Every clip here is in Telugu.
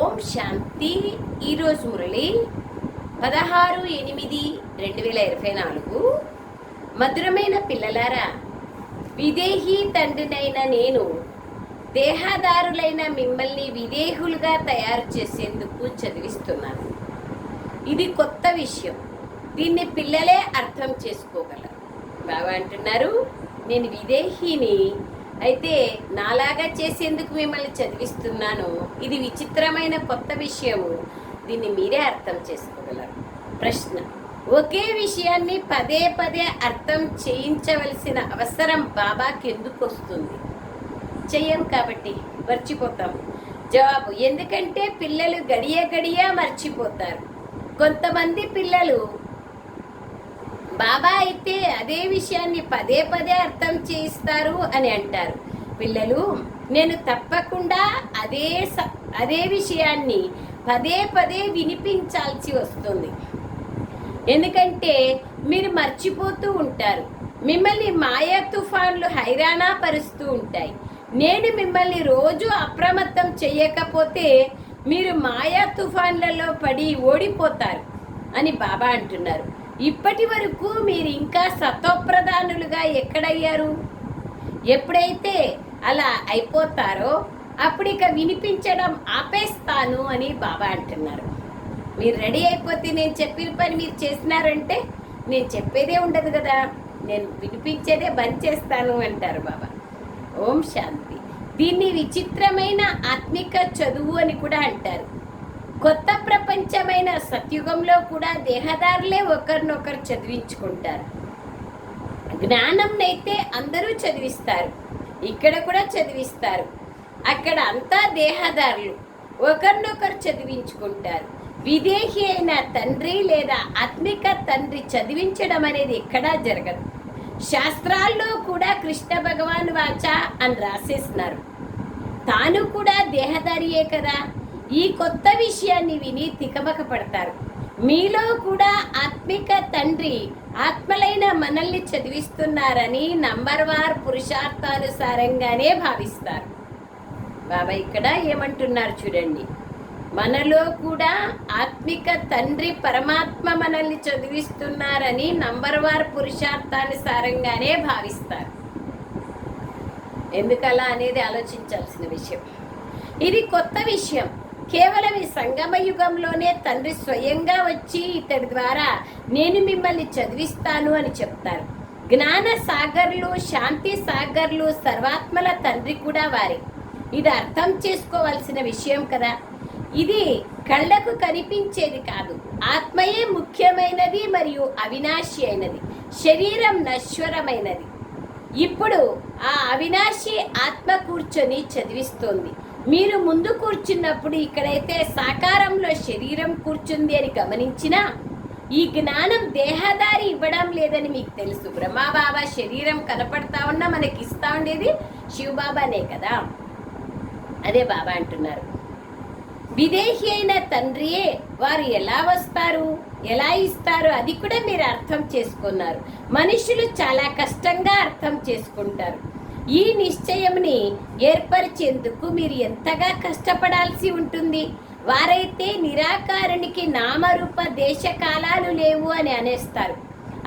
ఓం శాంతి. ఈరోజు మురళి పదహారు ఎనిమిది రెండు వేల ఇరవై నాలుగు. మధురమైన పిల్లలారా విదేహీ తండ్రినైన నేను దేహదారులైన మిమ్మల్ని విదేహులుగా తయారు చేసేందుకు చదివిస్తున్నాను. ఇది కొత్త విషయం. దీన్ని పిల్లలే అర్థం చేసుకోగలరు. బాబా అంటున్నారు నేను విదేహీని అయితే నాలాగా చేసేందుకు మిమ్మల్ని చదివిస్తున్నాను. ఇది విచిత్రమైన కొత్త విషయము. దీన్ని మీరే అర్థం చేసుకోగలరు. ప్రశ్న. ఒకే విషయాన్ని పదే పదే అర్థం చేయించవలసిన అవసరం బాబాకి ఎందుకు వస్తుంది చెయ్యం కాబట్టి మర్చిపోతాం జవాబు. ఎందుకంటే పిల్లలు గడియ గడియ మర్చిపోతారు. కొంతమంది పిల్లలు బాబా అయితే అదే విషయాన్ని పదే పదే అర్థం చేయిస్తారు అని అంటారు. పిల్లలు నేను తప్పకుండా అదే స- అదే విషయాన్ని పదే పదే వినిపించాల్సి వస్తుంది. ఎందుకంటే మీరు మర్చిపోతూ ఉంటారు. మిమ్మల్ని మాయా తుఫాన్లు హైరాణా పరుస్తూ ఉంటాయి. నేను మిమ్మల్ని రోజు అప్రమత్తం చేయకపోతే మీరు మాయా తుఫాన్లలో పడి ఓడిపోతారు అని బాబా అంటున్నారు. ఇప్పటి వరకు మీరు ఇంకా సతోప్రధానులుగా ఎక్కడయ్యారు? ఎప్పుడైతే అలా అయిపోతారో అప్పుడు ఇక వినిపించడం ఆపేస్తాను అని బాబా అంటున్నారు. మీరు రెడీ అయిపోతే నేను చెప్పిన పని మీరు చేసినారంటే నేను చెప్పేదే ఉండదు కదా. నేను వినిపించేదే బంద్ చేస్తాను అంటారు బాబా. ఓం శాంతి. దీన్ని విచిత్రమైన ఆత్మిక చదువు అని కూడా అంటారు. కొత్త ప్రపంచమైన సత్యుగంలో కూడా దేహదారులే ఒకరినొకరు చదివించుకుంటారు. జ్ఞానంనైతే అందరూ చదివిస్తారు ఇక్కడ కూడా చదివిస్తారు. అక్కడ అంతా దేహదారులు ఒకరినొకరు చదివించుకుంటారు. విదేహి అయిన తండ్రి లేదా ఆత్మిక తండ్రి చదివించడం అనేది ఎక్కడా జరగదు. శాస్త్రాల్లో కూడా కృష్ణ భగవాన్ వాచ అని రాసేస్తున్నారు. తాను కూడా దేహదారియే కదా? ఈ కొత్త విషయాన్ని విని తికమక పడతారు మీలో కూడా ఆత్మిక తండ్రి ఆత్మలైన మనల్ని చదివిస్తున్నారని నంబర్ వార్ పురుషార్థానుసారంగానే భావిస్తారు. బాబా ఇక్కడ ఏమంటున్నారు చూడండి. మనలో కూడా ఆత్మిక తండ్రి పరమాత్మ మనల్ని చదివిస్తున్నారని నంబర్ వార్ పురుషార్థానుసారంగానే భావిస్తారు. ఎందుకలా అనేది ఆలోచించాల్సిన విషయం. ఇది కొత్త విషయం. కేవలం ఈ సంగమ యుగంలోనే తండ్రి స్వయంగా వచ్చి ఇతడి ద్వారా నేను మిమ్మల్ని చదివిస్తాను అని చెప్తారు. జ్ఞాన సాగర్లు శాంతి సాగర్లు సర్వాత్మల తండ్రి కూడా వారే. ఇది అర్థం చేసుకోవాల్సిన విషయం కదా. ఇది కళ్ళకు కనిపించేది కాదు. ఆత్మయే ముఖ్యమైనది మరియు అవినాశి అయినది. శరీరం నశ్వరమైనది. ఇప్పుడు ఆ అవినాశి ఆత్మ కూర్చొని చదివిస్తోంది. మీరు ముందు కూర్చున్నప్పుడు ఇక్కడైతే సాకారంలో శరీరం కూర్చుంది అని గమనించిన ఈ జ్ఞానం దేహదారి ఇవ్వడం లేదని మీకు తెలుసు. బ్రహ్మబాబా శరీరం కనపడతా ఉన్నా మనకి ఇస్తా ఉండేది శివబాబానే కదా. అదే బాబా అంటున్నారు. విదేశీ అయిన తండ్రియే వారు ఎలా వస్తారు? ఎలా ఇస్తారు? అది కూడా మీరు అర్థం చేసుకున్నారు. మనుషులు చాలా కష్టంగా అర్థం చేసుకుంటారు. ఈ నిశ్చయంని ఏర్పరిచేందుకు మీరు ఎంతగా కష్టపడాల్సి ఉంటుంది? వారైతే నిరాకారునికి నామరూప దేశకాలాలు లేవు అని అనేస్తారు.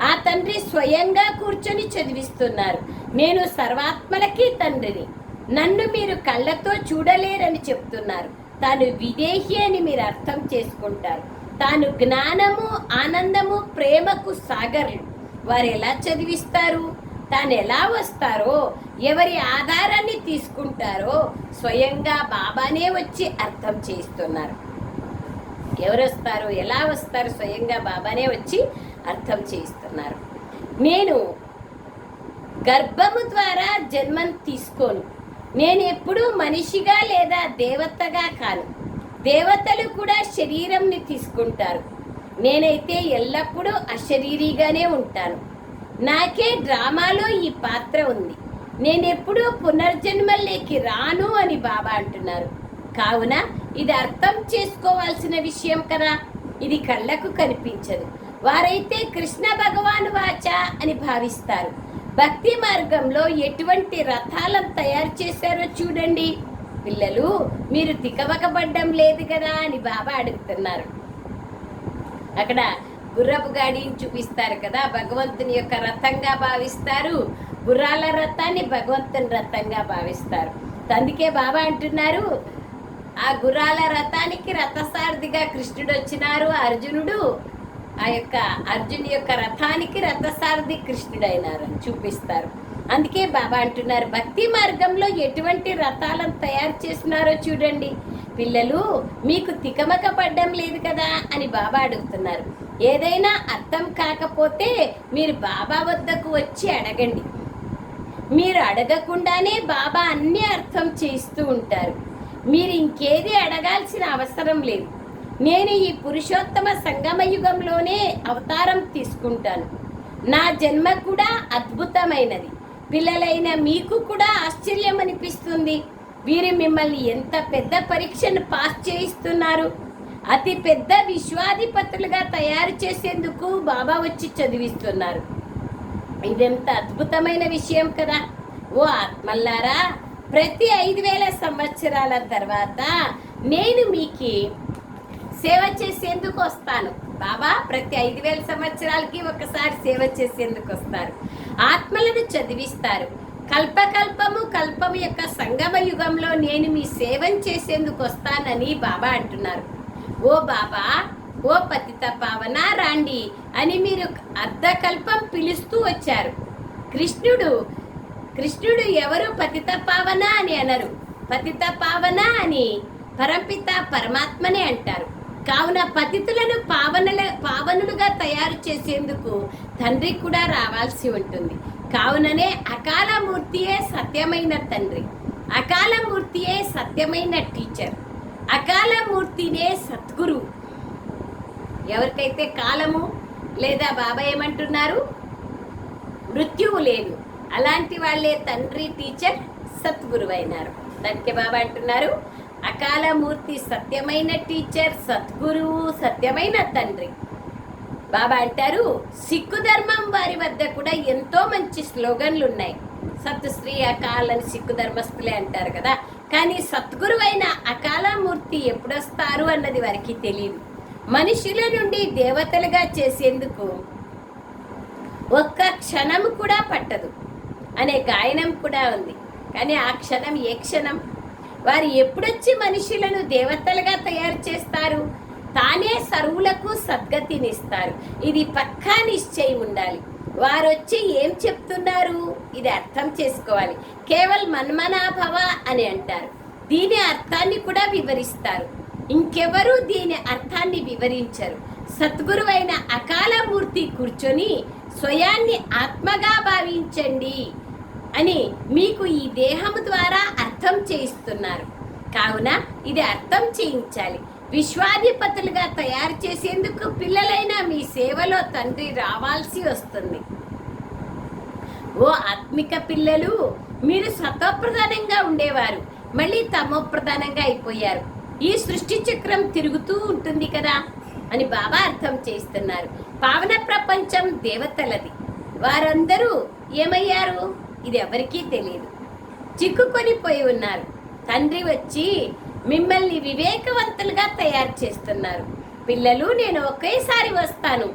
ఆ తండ్రి స్వయంగా కూర్చొని చదివిస్తున్నారు. నేను సర్వాత్మలకి తండ్రిని. నన్ను మీరు కళ్ళతో చూడలేరని చెప్తున్నారు. తాను విదేహి అని మీరు అర్థం చేసుకుంటారు. తాను జ్ఞానము ఆనందము ప్రేమకు సాగర్లు వారు ఎలా చదివిస్తారు? తాను ఎలా వస్తారో ఎవరి ఆధారాన్ని తీసుకుంటారో స్వయంగా బాబానే వచ్చి అర్థం చేస్తున్నారు ఎవరు వస్తారు ఎలా వస్తారు స్వయంగా బాబానే వచ్చి అర్థం చేయిస్తున్నారు. నేను గర్భము ద్వారా జన్మను తీసుకోను. నేను ఎప్పుడూ మనిషిగా లేదా దేవతగా కాను. దేవతలు కూడా శరీరంని తీసుకుంటారు. నేనైతే ఎల్లప్పుడూ అశరీరిగానే ఉంటాను. నాకే డ్రామాలో ఈ పాత్ర ఉంది. నేనెప్పుడూ పునర్జన్మల్లోకి రాను అని బాబా అంటున్నారు. కావున ఇది అర్థం చేసుకోవాల్సిన విషయం కదా. ఇది కళ్ళకు కనిపించదు. వారైతే కృష్ణ భగవాను వాచ అని భావిస్తారు. భక్తి మార్గంలో ఎటువంటి రథాలను తయారు చేశారో చూడండి. పిల్లలు మీరు తికవకబడ్డం లేదు కదా అని బాబా అడుగుతున్నారు. అక్కడ గుర్రపు గాడిని చూపిస్తారు కదా భగవంతుని యొక్క రథంగా భావిస్తారు. గుర్రాల రథాన్ని భగవంతుని రథంగా భావిస్తారు. అందుకే బాబా అంటున్నారు ఆ గుర్రాల రథానికి రథసారథిగా కృష్ణుడు వచ్చినారు అర్జునుడు. ఆ యొక్క అర్జుని యొక్క రథానికి రథసారథి కృష్ణుడైనారు అని చూపిస్తారు. అందుకే బాబా అంటున్నారు భక్తి మార్గంలో ఎటువంటి రథాలను తయారు చేస్తున్నారో చూడండి. పిల్లలు మీకు తికమక పడ్డం లేదు కదా? అని బాబా అడుగుతున్నారు. ఏదైనా అర్థం కాకపోతే మీరు బాబా వద్దకు వచ్చి అడగండి. మీరు అడగకుండానే బాబా అన్ని అర్థం చేస్తూ ఉంటారు. మీరు ఇంకేది అడగాల్సిన అవసరం లేదు. నేను ఈ పురుషోత్తమ సంగమ యుగంలోనే అవతారం తీసుకుంటాను. నా జన్మ కూడా అద్భుతమైనది. పిల్లలైన మీకు కూడా ఆశ్చర్యం అనిపిస్తుంది వీరు మిమ్మల్ని ఎంత పెద్ద పరీక్షను పాస్ చేయిస్తున్నారు. అతి పెద్ద విశ్వాధిపతులుగా తయారు చేసేందుకు బాబా వచ్చి చదివిస్తున్నారు. ఇదెంత అద్భుతమైన విషయం కదా. ఓ ఆత్మల్లారా ప్రతి ఐదు వేల సంవత్సరాల తర్వాత నేను మీకు సేవ చేసేందుకు వస్తాను. బాబా ప్రతి ఐదు వేల సంవత్సరాలకి ఒకసారి సేవ చేసేందుకు వస్తారు. ఆత్మలను చదివిస్తారు. కల్పకల్పము కల్పము యొక్క సంగమ యుగంలో నేను మీ సేవం చేసేందుకు వస్తానని బాబా అంటున్నారు. ఓ బాబా ఓ పతిత పావన రాండి అని మీరు అర్ధకల్పం పిలుస్తూ వచ్చారు. కృష్ణుడు కృష్ణుడు ఎవరు పతిత పావన అని అనరు. పతిత పావన అని పరంపిత పరమాత్మనే అంటారు. కావున పతితులను పావనల పావనులుగా తయారు చేసేందుకు తండ్రి కూడా రావాల్సి ఉంటుంది. కావుననే అకాలమూర్తియే సత్యమైన తండ్రి. అకాలమూర్తియే సత్యమైన టీచర్. అకాలమూర్తినే సద్గురు. ఎవరికైతే కాలము లేదా బాబా ఏమంటున్నారు? మృత్యువు లేదు. అలాంటి వాళ్ళే తండ్రి టీచర్ సద్గురు అయినారు. దానికి బాబా అంటున్నారు అకాలమూర్తి సత్యమైన టీచర్ సద్గురువు సత్యమైన తండ్రి. బాబా అంటారు సిక్కు ధర్మం వారి వద్ద కూడా ఎంతో మంచి స్లోగన్లు ఉన్నాయి సత్ శ్రీ అకాల్ సిక్కు ధర్మస్థులే అంటారు కదా కానీ సద్గురువైన అకాలమూర్తి ఎప్పుడొస్తారు అన్నది వారికి తెలియదు మనుషుల నుండి దేవతలుగా చేసేందుకు ఒక్క క్షణం కూడా పట్టదు. అనే గాయనం కూడా ఉంది. కానీ ఆ క్షణం ఏ క్షణం? వారు ఎప్పుడొచ్చి మనుషులను దేవతలుగా తయారు చేస్తారు? తానే సరువులకు సద్గతినిస్తారు. ఇది పక్కా నిశ్చయం ఉండాలి వారు వచ్చి ఏం చెప్తున్నారు? ఇది అర్థం చేసుకోవాలి. కేవలం మన్మనాభవ అని అంటారు. దీని అర్థాన్ని కూడా వివరిస్తారు. ఇంకెవరు దీని అర్థాన్ని వివరించరు. సద్గురువైన అకాలమూర్తి కూర్చొని స్వయాన్ని ఆత్మగా భావించండి అని మీకు ఈ దేహము ద్వారా అర్థం చేయిస్తున్నారు. కావున ఇది అర్థం చేయించాలి. విశ్వాధిపతులుగా తయారు చేసేందుకు పిల్లలైన మీ సేవలో తండ్రి రావాల్సి వస్తుంది. ఓ ఆత్మిక పిల్లలు మీరు సతోప్రధానంగా ఉండేవారు. మళ్ళీ తమోప్రధానంగా అయిపోయారు. ఈ సృష్టి చక్రం తిరుగుతూ ఉంటుంది కదా అని బాబా అర్థం చేస్తున్నారు. పావన ప్రపంచం దేవతలది. వారందరూ ఏమయ్యారు? ఇది ఎవరికీ తెలియదు. చిక్కుకొని పోయి ఉన్నారు. తండ్రి వచ్చి మిమ్మల్ని వివేకవంతులుగా తయారు చేస్తున్నారు. పిల్లలు నేను ఒకేసారి వస్తాను.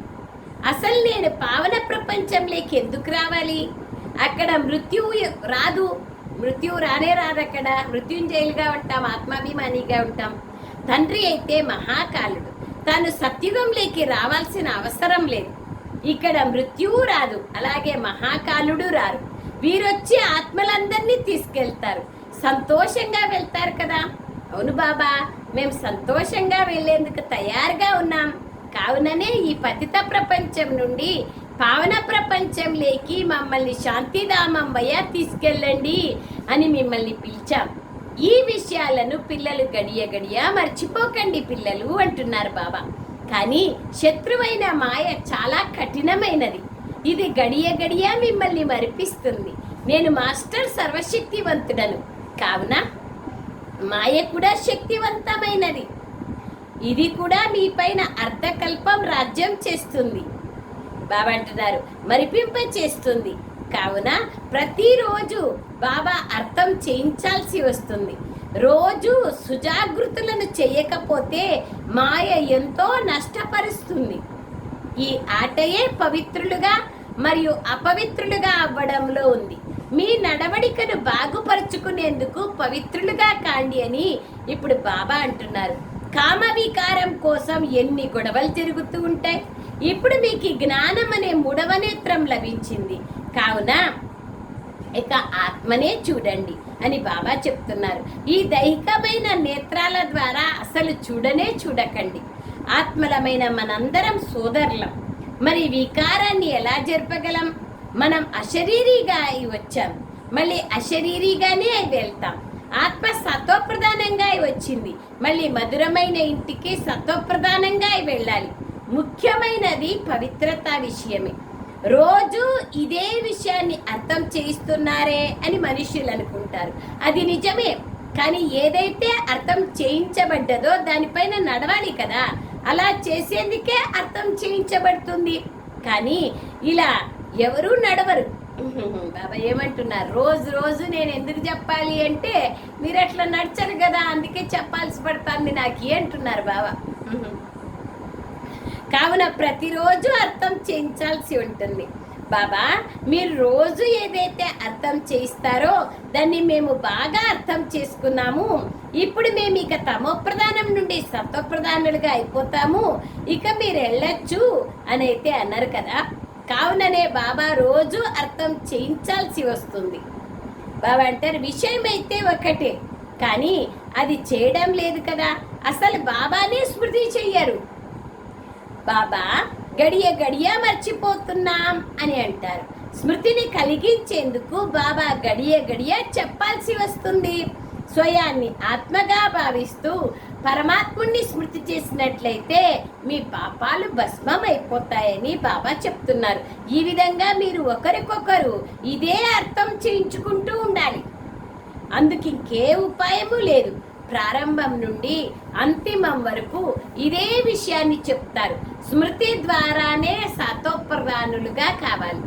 అసలు నేను పావన ప్రపంచంలోకి ఎందుకు రావాలి? అక్కడ మృత్యువు రాదు. మృత్యువు రానే రాదు అక్కడ. మృత్యుంజయులుగా ఉంటాం ఆత్మాభిమానిగా ఉంటాం. తండ్రి అయితే మహాకాలుడు. తాను సత్యుగంలోకి రావాల్సిన అవసరం లేదు. ఇక్కడ మృత్యువు రాదు అలాగే మహాకాలుడు రారు. వీరొచ్చి ఆత్మలందరినీ తీసుకెళ్తారు. సంతోషంగా వెళ్తారు కదా. అవును బాబా మేము సంతోషంగా వెళ్ళేందుకు తయారుగా ఉన్నాం. కావుననే ఈ పతిత ప్రపంచం నుండి పావన ప్రపంచంలోకి మమ్మల్ని శాంతిధామం తీసుకెళ్ళండి అని మిమ్మల్ని పిలిచాం. ఈ విషయాలను పిల్లలు గడియ గడియ మర్చిపోకండి పిల్లలు అంటున్నారు బాబా. కానీ శత్రువైన మాయ చాలా కఠినమైనది. ఇది గడియ గడియ మిమ్మల్ని మరిపిస్తుంది. నేను మాస్టర్ సర్వశక్తివంతుడను. కావున మాయ కూడా శక్తివంతమైనది. ఇది కూడా మీ పైన అర్ధకల్పం రాజ్యం చేస్తుంది. బాబా అంటున్నారు మరిపింప చేస్తుంది. కావున ప్రతిరోజు బాబా అర్థం చేయించాల్సి వస్తుంది. రోజు సుజాగృతులను చేయకపోతే మాయ ఎంతో నష్టపరుస్తుంది. ఈ ఆటయే పవిత్రులుగా మరియు అపవిత్రులుగా అవ్వడంలో ఉంది. మీ నడవడికను బాగుపరుచుకునేందుకు పవిత్రులుగా కాండి అని ఇప్పుడు బాబా అంటున్నారు. కామవికారం కోసం ఎన్ని గొడవలు జరుగుతూ ఉంటాయి? ఇప్పుడు మీకు జ్ఞానం అనే మూడవ నేత్రం లభించింది. కావున ఇక ఆత్మనే చూడండి అని బాబా చెప్తున్నారు. ఈ దైహికమైన నేత్రాల ద్వారా అసలు చూడనే చూడకండి. ఆత్మలమైన మనందరం సోదరులం. మరి వికారాన్ని ఎలా జరపగలం? మనం అశరీరిగా అయి వచ్చాం. మళ్ళీ అశరీరిగానే అయి వెళ్తాం. ఆత్మ సత్వప్రధానంగా అయి వచ్చింది. మళ్ళీ మధురమైన ఇంటికి సత్వప్రధానంగా అయి వెళ్ళాలి. ముఖ్యమైనది పవిత్రత విషయమే. రోజు ఇదే విషయాన్ని అర్థం చేయిస్తున్నారే అని మనుషులు అనుకుంటారు. అది నిజమే. కానీ ఏదైతే అర్థం చేయించబడ్డదో దానిపైన నడవాలి కదా. అలా చేసేందుకే అర్థం చేయించబడుతుంది. కానీ ఇలా ఎవరూ నడవరు. బాబా ఏమంటున్నారు? రోజు రోజు నేను ఎందుకు చెప్పాలి అంటే మీరు అట్లా నడిచరు కదా అందుకే చెప్పాల్సి పడుతుంది నాకు అంటున్నారు బాబా. కావున ప్రతిరోజు అర్థం చేయించాల్సి ఉంటుంది. బాబా మీరు రోజు ఏదైతే అర్థం చేయిస్తారో దాన్ని మేము బాగా అర్థం చేసుకున్నాము. ఇప్పుడు మేము ఇక తమో ప్రధానం నుండి సత్వప్రధానులుగా అయిపోతాము. ఇక మీరు వెళ్ళొచ్చు అని అయితే అన్నారు కదా. కావుననే బాబా రోజు అర్థం చేయించాల్సి వస్తుంది. బాబా అంటారు విషయం అయితే ఒకటే కానీ అది చేయడం లేదు కదా అసలు బాబానే స్మృతి చెయ్యరు. బాబా గడియ గడియ మర్చిపోతున్నాం అని అంటారు. స్మృతిని కలిగించేందుకు బాబా గడియ గడియ చెప్పాల్సి వస్తుంది. స్వయాన్ని ఆత్మగా భావిస్తూ పరమాత్ముణ్ణి స్మృతి చేసినట్లయితే మీ పాపాలు భస్మం అయిపోతాయని బాబా చెప్తున్నారు. ఈ విధంగా మీరు ఒకరికొకరు ఇదే అర్థం చేయించుకుంటూ ఉండాలి. అందుకు ఇంకే ఉపాయము లేదు. ప్రారంభం నుండి అంతిమం వరకు ఇదే విషయాన్ని చెప్తారు. స్మృతి ద్వారానే సతోప్రధానులుగా కావాలి.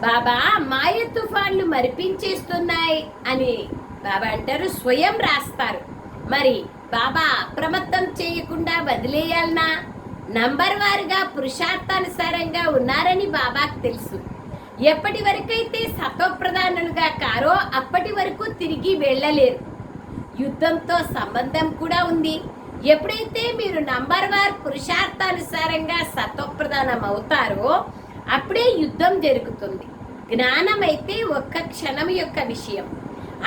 బాబా మాయ తుఫాన్లు మరిపించేస్తున్నాయి అని బాబా అంటారు. స్వయం రాస్తారు. మరి బాబా అప్రమత్తం చేయకుండా వదిలేయాలనా? నంబర్ వారుగా పురుషార్థానుసారంగా ఉన్నారని బాబాకు తెలుసు. ఎప్పటి వరకైతే సత్వప్రధానులుగా కారో అప్పటి వరకు తిరిగి వెళ్ళలేరు. యుద్ధంతో సంబంధం కూడా ఉంది. ఎప్పుడైతే మీరు నంబర్ వార్ పురుషార్థానుసారంగా సత్వప్రధానం అవుతారో అప్పుడే యుద్ధం జరుగుతుంది. జ్ఞానం అయితే ఒక్క క్షణం యొక్క విషయం.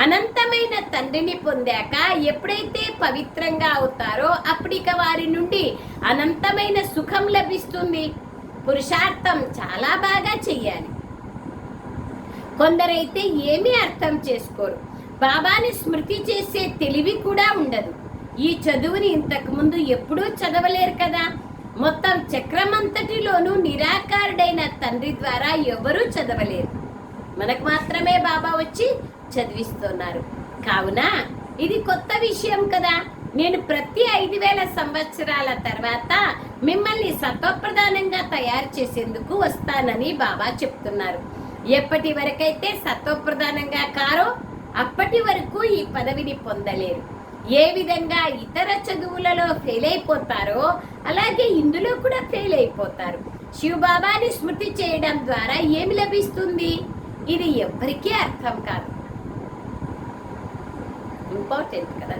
అనంతమైన తండ్రిని పొందాక ఎప్పుడైతే పవిత్రంగా అవుతారో అప్పటిక వారి నుండి అనంతమైన సుఖం లభిస్తుంది. పురుషార్థం చాలా బాగా చెయ్యాలి. కొందరైతే ఏమీ అర్థం చేసుకోరు. బాబాని స్మృతి చేసే తెలివి కూడా ఉండదు. ఈ చదువుని ఇంతకు ముందు ఎప్పుడూ చదవలేరు కదా. మొత్తం చక్రమంతటిలోనూ నిరాకారుడైన తండ్రి ద్వారా ఎవరూ చదవలేరు. మనకు మాత్రమే బాబా వచ్చి చదివిస్తున్నారు. కావున ఇది కొత్త విషయం కదా. నేను ప్రతి ఐదు వేల సంవత్సరాల తర్వాత మిమ్మల్ని సత్వప్రధానంగా తయారు చేసేందుకు వస్తానని బాబా చెప్తున్నారు. ఎప్పటి వరకైతే సత్వప్రధానంగా కారో అప్పటి వరకు ఈ పదవిని పొందలేరు. ఏ విధంగా ఇతర చదువులలో ఫెయిల్ అయిపోతారో అలాగే ఇందులో కూడా ఫెయిల్ అయిపోతారు. శివబాబాని స్మృతి చేయడం ద్వారా ఏమి లభిస్తుంది? ఇది ఎవ్వరికీ అర్థం కాదు. ఇంపార్టెంట్ కదా.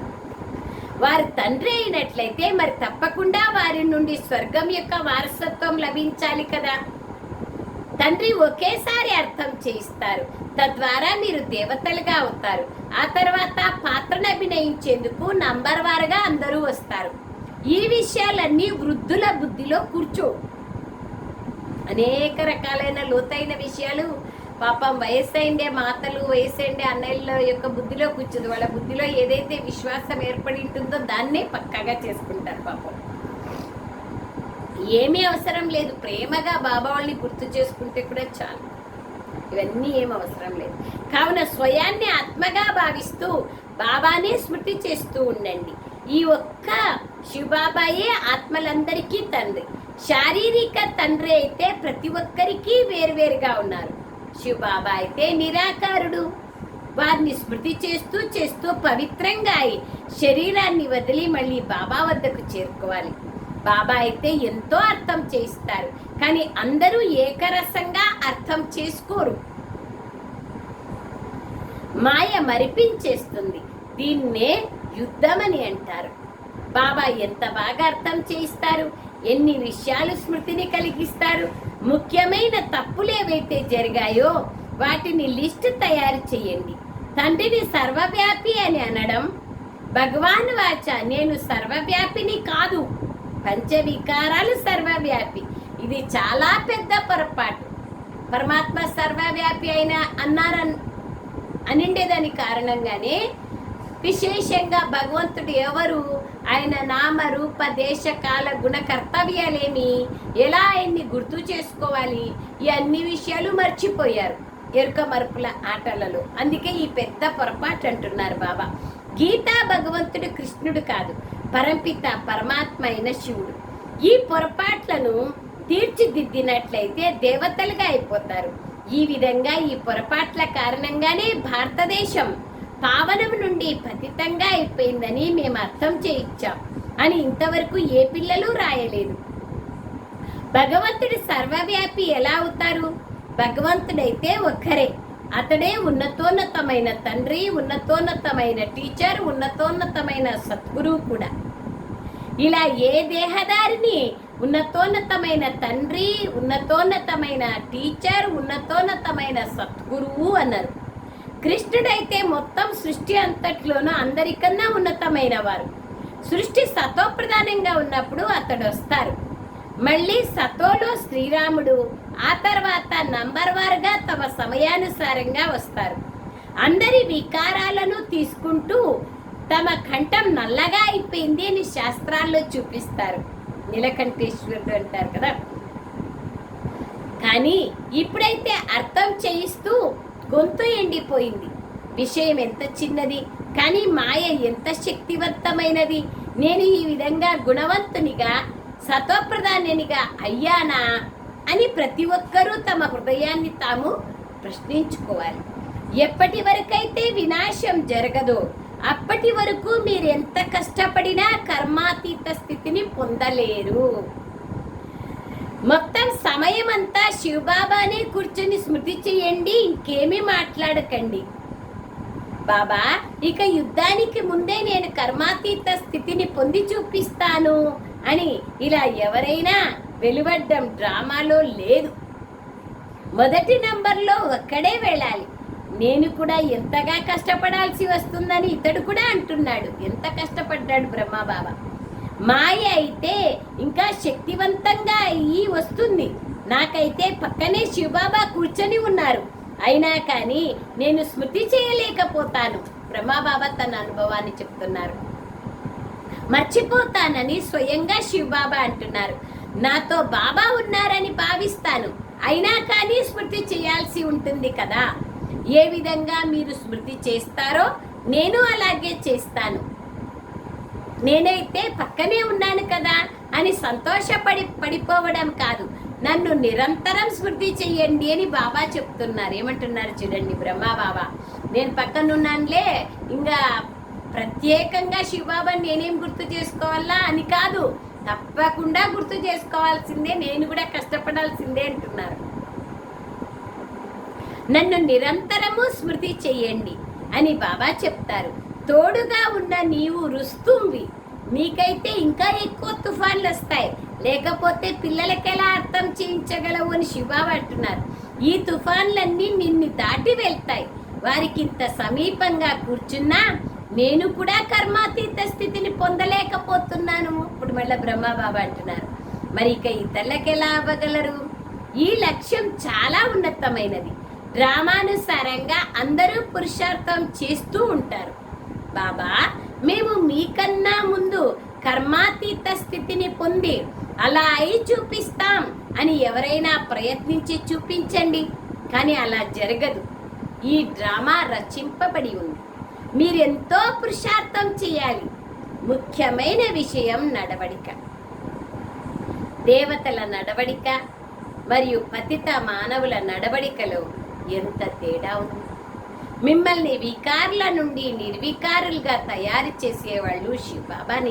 వారి తండ్రి అయినట్లయితే మరి తప్పకుండా వారి నుండి స్వర్గం యొక్క వారసత్వం లభించాలి కదా. తండ్రి ఒకేసారి అర్థం చేయిస్తారు. తద్వారా మీరు దేవతలుగా అవుతారు. ఆ తర్వాత పాత్రను అభినయించేందుకు నంబర్ వారుగా అందరూ వస్తారు. ఈ విషయాలన్నీ వృద్ధుల బుద్ధిలో కూర్చో. అనేక రకాలైన లోతైన విషయాలు పాపం వయసైండే మాతలు వయసైండే అన్నయ్యల యొక్క బుద్ధిలో కూర్చుంది. వాళ్ళ బుద్ధిలో ఏదైతే విశ్వాసం ఏర్పడి ఉంటుందో దాన్నే పక్కాగా చేసుకుంటారు పాపం. ఏమీ అవసరం లేదు. ప్రేమగా బాబా వాళ్ళని గుర్తు చేసుకుంటే కూడా చాలు. ఇవన్నీ ఏం అవసరం లేదు. కావున స్వయాన్ని ఆత్మగా భావిస్తూ బాబానే స్మృతి చేస్తూ ఉండండి. ఈ ఒక్క శివబాబాయే ఆత్మలందరికీ తండ్రి. శారీరక తండ్రి అయితే ప్రతి ఒక్కరికి వేరువేరుగా ఉన్నారు. శివబాబా అయితే నిరాకారుడు. వారిని స్మృతి చేస్తూ చేస్తూ పవిత్రంగా అయి శరీరాన్ని వదిలి మళ్ళీ బాబా వద్దకు చేరుకోవాలి. బాబా అయితే ఎంతో అర్థం చేయిస్తారు కానీ అందరూ ఏకరసంగా అర్థం చేసుకోరు. మాయ మరిపించేస్తుంది. దీన్నే యుద్ధమని అంటారు. బాబా ఎంత బాగా అర్థం చేయిస్తారు? ఎన్ని విషయాలు స్మృతిని కలిగిస్తారు? ముఖ్యమైన తప్పులు ఏవైతే జరిగాయో వాటిని లిస్ట్ తయారు చేయండి. తండ్రిని సర్వవ్యాపి అని అనడం భగవాన్ వాచ నేను సర్వవ్యాపిని కాదు. పంచవికారాలు సర్వవ్యాపి. ఇది చాలా పెద్ద పొరపాటు. పరమాత్మ సర్వవ్యాపి అయిన అన్నారన్ అనిండేదాని కారణంగానే విశేషంగా భగవంతుడు ఎవరు? ఆయన నామ రూప దేశ కాల గుణ కర్తవ్యాలేమి? ఎలా ఆయన్ని గుర్తు చేసుకోవాలి? ఈ అన్ని విషయాలు మర్చిపోయారు ఎరుక మరుపుల ఆటలలో. అందుకే ఈ పెద్ద పొరపాటు అంటున్నారు బాబా. గీతా భగవంతుడు కృష్ణుడు కాదు పరంపిత పరమాత్మ అయిన శివుడు. ఈ పొరపాట్లను తీర్చిదిద్దినట్లయితే దేవతలుగా అయిపోతారు. ఈ విధంగా ఈ పొరపాట్ల కారణంగానే భారతదేశం పావనం నుండి పతితంగా అయిపోయిందని మేము అర్థం చేయించాం అని ఇంతవరకు ఏ పిల్లలు రాయలేదు. భగవంతుడు సర్వవ్యాపి ఎలా అవుతారు? భగవంతుడైతే ఒక్కరే. అతడే ఉన్నతోన్నతమైన తండ్రి ఉన్నతోన్నతమైన టీచర్ ఉన్నతోన్నతమైన సద్గురువు కూడా. ఇలా ఏ దేహదారిని ఉన్నతోన్నతమైన తండ్రి ఉన్నతోన్నతమైన టీచర్ ఉన్నతోన్నతమైన సద్గురువు అన్నారు కృష్ణుడైతే మొత్తం సృష్టి అంతట్లోనూ అందరికన్నా ఉన్నతమైన వారు సృష్టి సతోప్రధానంగా ఉన్నప్పుడు అతడు వస్తారు మళ్ళీ సతోలో శ్రీరాముడు ఆ తర్వాత నంబర్ వారుగా తమ సమయానుసారంగా వస్తారు. అందరి వికారాలను తీసుకుంటూ తమ కంఠం నల్లగా అయిపోయింది అని శాస్త్రాల్లో చూపిస్తారు. నీలకంఠేశ్వరుడు అంటారు కదా. కానీ ఇప్పుడైతే అర్థం చేయిస్తూ గొంతు ఎండిపోయింది. విషయం ఎంత చిన్నది కానీ మాయ ఎంత శక్తివంతమైనది. నేను ఈ విధంగా గుణవంతునిగా సత్వప్రధానినిగా అయ్యానా అని ప్రతి ఒక్కరూ తమ హృదయాన్ని తాము ప్రశ్నించుకోవాలి. ఎప్పటి వరకైతే వినాశం జరగదో అప్పటి వరకు మీరు ఎంత కష్టపడినా కర్మాతీత స్థితిని పొందలేరు. మొత్తం సమయం అంతా శివబాబానే కూర్చొని స్మృతి చేయండి ఇంకేమీ మాట్లాడకండి. బాబా ఇక యుద్ధానికి ముందే నేను కర్మాతీత స్థితిని పొంది చూపిస్తాను అని ఇలా ఎవరైనా వెలువడ్డం డ్రామాలో లేదు. మొదటి నంబర్లో ఒక్కడే వెళ్ళాలి. నేను కూడా ఎంతగా కష్టపడాల్సి వస్తుందని ఇతడు కూడా అంటున్నాడు. ఎంత కష్టపడ్డాడు బ్రహ్మబాబా? మాయ అయితే ఇంకా శక్తివంతంగా అయ్యి వస్తుంది. నాకైతే పక్కనే శివబాబా కూర్చొని ఉన్నారు. అయినా కానీ నేను స్మృతి చేయలేకపోతాను. రమాబాబా తన అనుభవాన్ని చెప్తున్నారు. మర్చిపోతానని స్వయంగా శివబాబా అంటున్నారు. నాతో బాబా ఉన్నారని భావిస్తాను. అయినా కానీ స్మృతి చేయాల్సి ఉంటుంది కదా. ఏ విధంగా మీరు స్మృతి చేస్తారో నేను అలాగే చేస్తాను. నేనైతే పక్కనే ఉన్నాను కదా అని సంతోషపడి పడిపోవడం కాదు. నన్ను నిరంతరం స్మృతి చెయ్యండి అని బాబా చెప్తున్నారు. ఏమంటున్నారు చూడండి బ్రహ్మా బాబా. నేను పక్కనున్నానులే. ఇంకా ప్రత్యేకంగా శివబాబాని నేనేం గుర్తు చేసుకోవాలా అని కాదు. తప్పకుండా గుర్తు చేసుకోవాల్సిందే. నేను కూడా కష్టపడాల్సిందే అంటున్నారు. నన్ను నిరంతరము స్మృతి చెయ్యండి అని బాబా చెప్తారు. తోడుగా ఉన్న నీవు రుస్తుంది నీకైతే ఇంకా ఎక్కువ తుఫాన్లు వస్తాయి లేకపోతే పిల్లలకి ఎలా అర్థం చేయించగలవు అని శివబాబా అంటున్నారు. ఈ తుఫాన్లన్నీ నిన్ను దాటి వెళ్తాయి. వారికి ఇంత సమీపంగా కూర్చున్నా నేను కూడా కర్మాతీత స్థితిని పొందలేకపోతున్నాను. ఇప్పుడు మళ్ళీ బ్రహ్మబాబు అంటున్నారు. మరి ఇక ఇతరులకు ఎలా అవ్వగలరు? ఈ లక్ష్యం చాలా ఉన్నతమైనది. డ్రామానుసారంగా అందరూ పురుషార్థం చేస్తూ ఉంటారు. బాబా మేము మీకన్నా ముందు కర్మాతీత స్థితిని పొంది అలా అయి చూపిస్తాం అని ఎవరైనా ప్రయత్నించి చూపించండి. కానీ అలా జరగదు. ఈ డ్రామా రచింపబడి ఉంది. మీరెంతో పురుషార్థం చేయాలి. ముఖ్యమైన విషయం నడవడిక. దేవతల నడవడిక మరియు పతిత మానవుల నడవడికలో ఎంత తేడా ఉంది? మిమ్మల్ని వికారుల నుండి నిర్వికారులుగా తయారు చేసేవాళ్ళు శివబాబాని.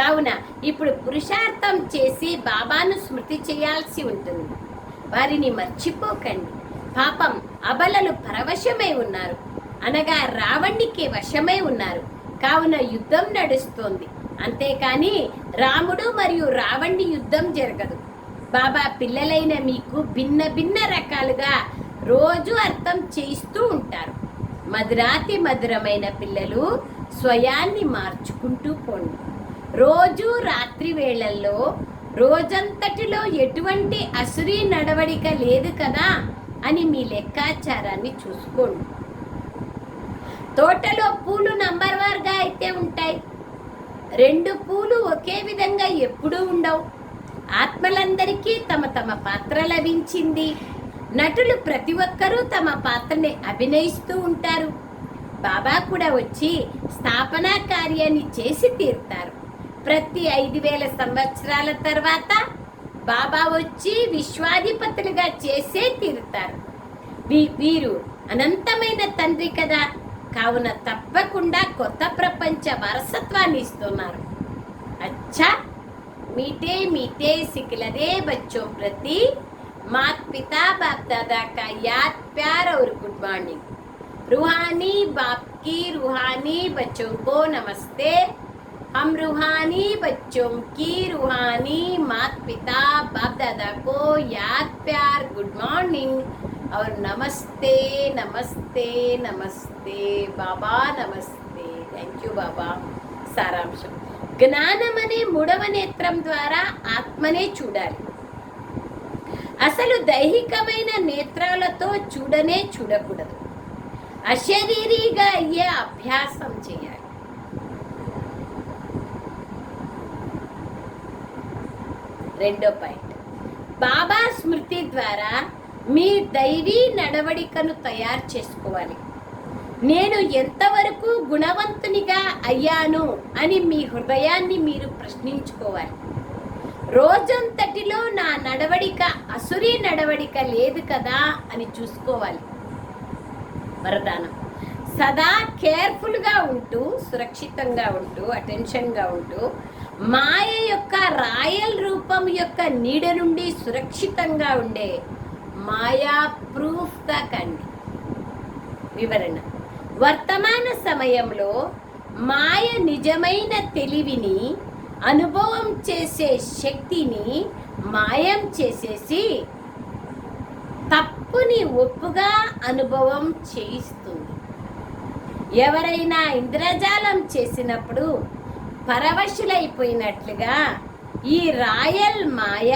కావున ఇప్పుడు పురుషార్థం చేసి బాబాను స్మృతి చేయాల్సి ఉంటుంది. వారిని మర్చిపోకండి. పాపం అబలలు పరవశమై ఉన్నారు. అనగా రావణ్ణికి వశమై ఉన్నారు. కావున యుద్ధం నడుస్తోంది. అంతేకాని రాముడు మరియు రావణ్ణి యుద్ధం జరగదు. బాబా పిల్లలైన మీకు భిన్న భిన్న రకాలుగా రోజు అర్థం చేయిస్తూ ఉంటారు. మధురాతి మధురమైన పిల్లలు స్వయాన్ని మార్చుకుంటూ పోండి. రోజు రాత్రి వేళల్లో రోజంతటిలో ఎటువంటి అసురీ నడవడిక లేదు కదా అని మీ లెక్కాచారాన్ని చూసుకోండి. తోటలో పూలు నంబర్ వార్గా అయితే ఉంటాయి. రెండు పూలు ఒకే విధంగా ఎప్పుడూ ఉండవు. ఆత్మలందరికీ తమ తమ పాత్ర లభించింది. నటులు ప్రతి ఒక్కరూ తమ పాత్రని అభినయిస్తూ ఉంటారు. బాబా కూడా వచ్చి స్థాపన కార్యాన్ని చేసి తీరుతారు. ప్రతి ఐదు వేల సంవత్సరాల తర్వాత బాబా వచ్చి విశ్వాధిపతులుగా చేసే తీరుతారు. వీరు అనంతమైన తండ్రి కదా. కావున తప్పకుండా కొత్త ప్రపంచ వారసత్వాన్ని ఇస్తున్నారు. అచ్చా! మీటే మీటే సికిలరే బచ్చో ప్రతి मात पिता बाप दादा का याद प्यार और गुड मॉर्निंग रूहानी बाप की रूहानी बच्चों को नमस्ते हम रूहानी बच्चों की रूहानी मात पिता बाप दादा को याद प्यार गुड मॉर्निंग और नमस्ते नमस्ते नमस्ते बाबा नमस्ते థ్యాంక్ యూ బాబా సారాంశం జ్ఞానం అనే మూడవ నేత్రం ద్వారా ఆత్మనే చూడాలి అసలు దైహికమైన నేత్రాలతో చూడనే చూడకూడదు. అశరీరీగా అయ్యే అభ్యాసం చేయాలి. రెండో పాయింట్. బాబా స్మృతి ద్వారా మీ దైవీ నడవడికను తయారు చేసుకోవాలి. నేను ఎంతవరకు గుణవంతునిగా అయ్యాను అని మీ హృదయాన్ని మీరు ప్రశ్నించుకోవాలి. రోజంతటిలో నా నడవడిక అసురీ నడవడిక లేదు కదా అని చూసుకోవాలి. వరదానం. సదా కేర్ఫుల్గా ఉంటూ సురక్షితంగా ఉంటూ అటెన్షన్గా ఉంటూ మాయ యొక్క రాయల్ రూపం యొక్క నీడ నుండి సురక్షితంగా ఉండే మాయా ప్రూఫ్గా కండి వివరణ. వర్తమాన సమయంలో మాయ నిజమైన తెలివిని అనుభవం చేసే శక్తిని మాయం చేసేసి తప్పుని ఒప్పుగా అనుభవం చేయిస్తుంది. ఎవరైనా ఇంద్రజాలం చేసినప్పుడు పరవశులైపోయినట్లుగా ఈ రాయల్ మాయ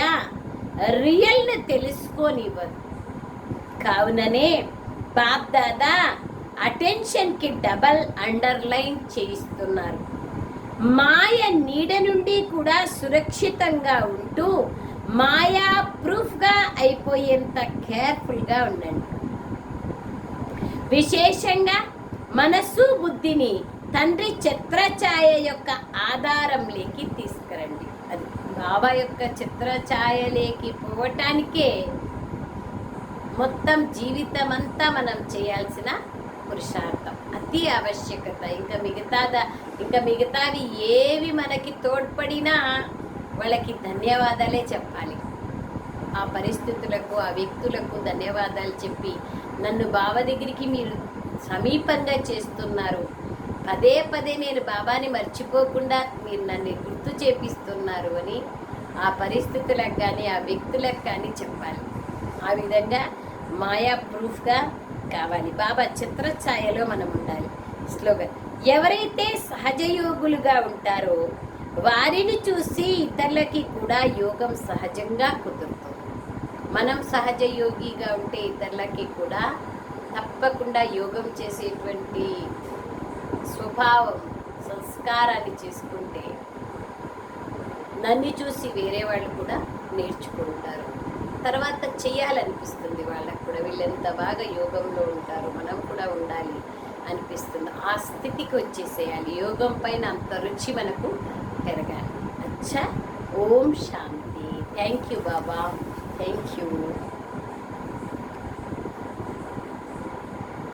రియల్ని తెలుసుకోనివ్వదు. కావుననే బాప్ దాదా అటెన్షన్కి డబల్ అండర్లైన్ చేయిస్తున్నారు. మాయ నీడ నుండి కూడా సురక్షితంగా ఉంటూ మాయా ప్రూఫ్గా అయిపోయేంత కేర్ఫుల్గా ఉండండి. విశేషంగా మనస్సు బుద్ధిని తండ్రి చిత్రఛాయ యొక్క ఆధారంలోకి తీసుకురండి. అది బాబా యొక్క చిత్రఛాయలేకి పోవటానికే మొత్తం జీవితం అంతా మనం చేయాల్సిన పురుషార్థం. అతి ఆవశ్యకత. ఇంకా మిగతాద ఇంకా మిగతావి ఏవి మనకి తోడ్పడినా వాళ్ళకి ధన్యవాదాలే చెప్పాలి. ఆ పరిస్థితులకు ఆ వ్యక్తులకు ధన్యవాదాలు చెప్పి నన్ను బావ దగ్గరికి మీరు సమీపంగా చేస్తున్నారు. పదే పదే నేను బాబాని మర్చిపోకుండా మీరు నన్ను గుర్తు చేపిస్తున్నారు అని ఆ పరిస్థితులకు కానీ ఆ వ్యక్తులకు కానీ చెప్పాలి. ఆ విధంగా మాయా ప్రూఫ్గా కావాలి. బాబా చిత్రఛాయలో మనం ఉండాలి. స్లోగన్. ఎవరైతే సహజయోగులుగా ఉంటారో వారిని చూసి ఇతరులకి కూడా యోగం సహజంగా కుదురుతుంది. మనం సహజ యోగిగా ఉంటే ఇతరులకి కూడా తప్పకుండా యోగం చేసేటువంటి స్వభావం సంస్కారాన్ని చేసుకుంటే నన్ను చూసి వేరే వాళ్ళు కూడా నేర్చుకుంటారు. తర్వాత చేయాలనిపిస్తుంది వాళ్ళకు కూడా. వీళ్ళెంత బాగా యోగంలో ఉంటారు మనం కూడా ఉండాలి అనిపిస్తుంది. ఆ స్థితికి వచ్చేసేయాలి. యోగం పైన అంత రుచి మనకు పెరగాలి. అచ్చా. Om Shanti. Thank you Baba. Thank you.